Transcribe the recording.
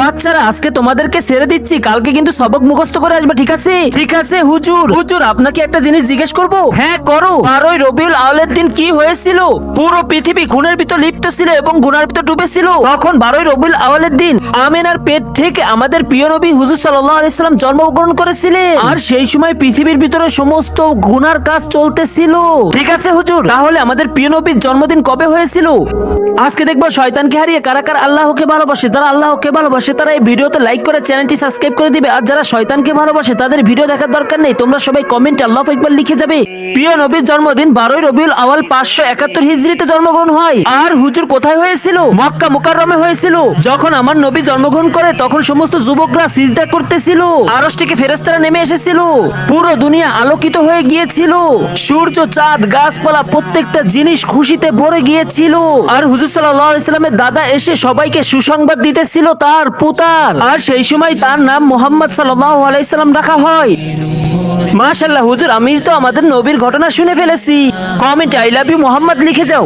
বাচ্চারা আজকে তোমাদেরকে ছেড়ে দিচ্ছি কালকে কিন্তু সবক মুখস্থ করে আসবে ঠিক আছে? ঠিক আছে হুজুর। হুজুর আপনাকে একটা জিনিস জিজ্ঞেস করব? হ্যাঁ করো। বারোই রবিউল আউলের দিন কি হয়েছিল? পুরো পৃথিবী খুনের ভিতর লিপ্ত ছিল এবং গুনার ভিতর ডুবেছিল তখন বারোই রবিউল আউলের দিন আমিনার পেট থেকে আমাদের প্রিয় নবী হুজুর সাল্লাহ আলাইসাল্লাম জন্মগ্রহণ করেছিলেন। আর সেই সময় পৃথিবীর ভিতরে সমস্ত গুনার কাজ চলতেছিল। ঠিক আছে হুজুর? তাহলে আমাদের প্রিয় নবীর জন্মদিন কবে হয়েছিল? আজকে দেখব শয়তানকে হারিয়ে কারা কারা আল্লাহকে ভালোবাসে তারা আল্লাহকে ভালোবাসে। তারা এই ভিডিওতে লাইক করে চ্যানেলটি সাবস্ক্রাইব করে দিবে। আর যারা শয়তানকে ভালোবাসে, তাদের ভিডিও দেখার দরকার নেই। তোমরা সবাই কমেন্টে আল্লাহ একবার লিখে যাবে। প্রিয় নবীর জন্মদিন বারোই রবিউল আওয়াল পাঁচশো একাত্তর হিজড়িতে জন্মগ্রহণ হয়। আর হুজুর কোথায় হয়েছিল? মক্কা মুকাররমে হয়েছিল। যখন আমার নবী জন্মগ্রহণ করে, তখন সমস্ত যুবকরা সিজদা করতেছিল। আরশ থেকে ফেরেস্তারা নেমে এসেছিল। পুরো দুনিয়া আলোকিত হয়ে গিয়েছিল। সূর্য, চাঁদ, গাছপালা, প্রত্যেকটা জিনিস খুশিতে ভরে গিয়েছিল। আর হুজুর সাল্লাহ ইসলামের দাদা এসে সবাইকে সুসংবাদ দিতেছিল। তার পুতার আর সেই সময় তার নাম মোহাম্মদ আলাইসাল্লাম রাখা হয়। মাশাল্লাহ হুজুর, আমি তো আমাদের নবীর ঘটনা শুনে ফেলেছি। কমেন্টে, আই লাভ ইউ মোহাম্মদ লিখে যাও।